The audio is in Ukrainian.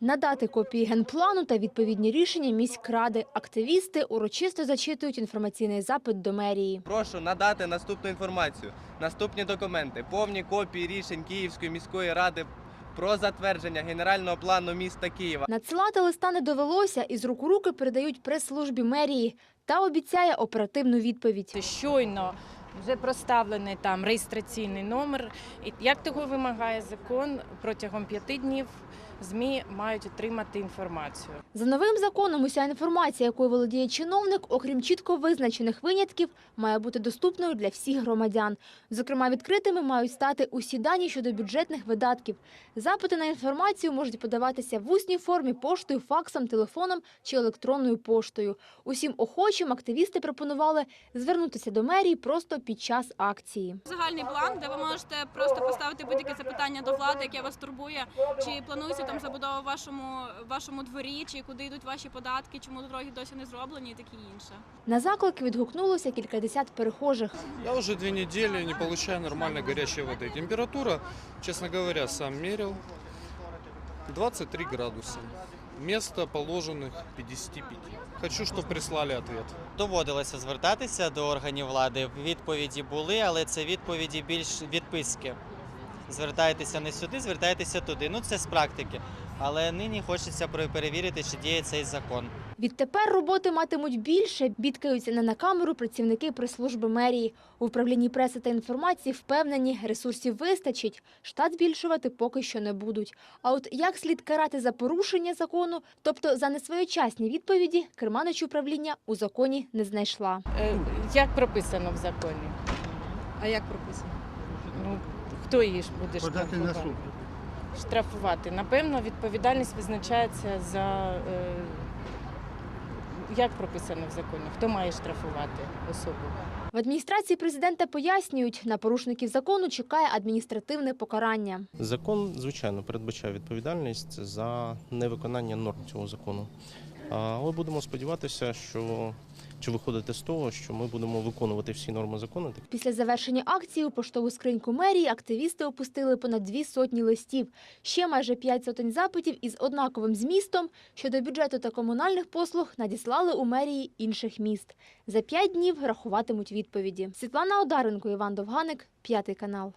Надати копії генплану та відповідні рішення міськради. Активісти урочисто зачитують інформаційний запит до мерії. Прошу надати наступну інформацію. Наступні документи, повні копії рішень Київської міської ради про затвердження генерального плану міста Києва. Надсилати листа не довелося і з рук у руки передають прес-службі мерії та обіцяє оперативну відповідь. Щойно вже проставлений там реєстраційний номер. І як того вимагає закон, протягом п'яти днів ЗМІ мають отримати інформацію. За новим законом уся інформація, якою володіє чиновник, окрім чітко визначених винятків, має бути доступною для всіх громадян. Зокрема, відкритими мають стати усі дані щодо бюджетних видатків. Запити на інформацію можуть подаватися в усній формі поштою, факсом, телефоном чи електронною поштою. Усім охочим активісти пропонували звернутися до мерії просто під час акції. Загальний план, де ви можете просто поставити будь-яке запитання до влади, яке вас турбує, чи планується там забудова в вашому вашому дворі, чи куди йдуть ваші податки, чому дороги досі не зроблені, і таке інше. На заклик відгукнулося кількадесят перехожих. Я уже две недели не получаю нормальной горячей воды. Температура, честно говоря, сам мерил. 23 градуса. Вместо положенных 55. Хочу, чтобы прислали ответ. Доводилося звертатися до органів влади. Відповіді були, але це відповіді більш відписки. Звертайтеся не сюди, звертайтеся туди. Ну це з практики. Але нині хочеться пере- перевірити, чи діє цей закон. Відтепер роботи матимуть більше, бідкаються не на камеру працівники прес-служби мерії. У управлінні преси та інформації впевнені, ресурсів вистачить, штат збільшувати поки що не будуть. А от як слід карати за порушення закону, тобто за несвоєчасні відповіді, керманич управління у законі не знайшла. Е, Як прописано в законі? А як прописано? Ну хто її ж буде Подати на штрафувати? суд. Штрафувати. Напевно, відповідальність визначається за е, як прописано в законі. Хто має штрафувати особу? В адміністрації президента пояснюють, на порушників закону чекає адміністративне покарання. Закон, звичайно, передбачає відповідальність за невиконання норм цього закону. Але будемо сподіватися, що чи виходити з того, що ми будемо виконувати всі норми закону, Після завершення акції у поштову скриньку мерії активісти опустили понад дві сотні листів. Ще майже п'ять сотень запитів із однаковим змістом щодо бюджету та комунальних послуг надіслали у мерії інших міст. За п'ять днів рахуватимуть відповіді. Світлана Одаренко, Іван Довганик, п'ятий канал.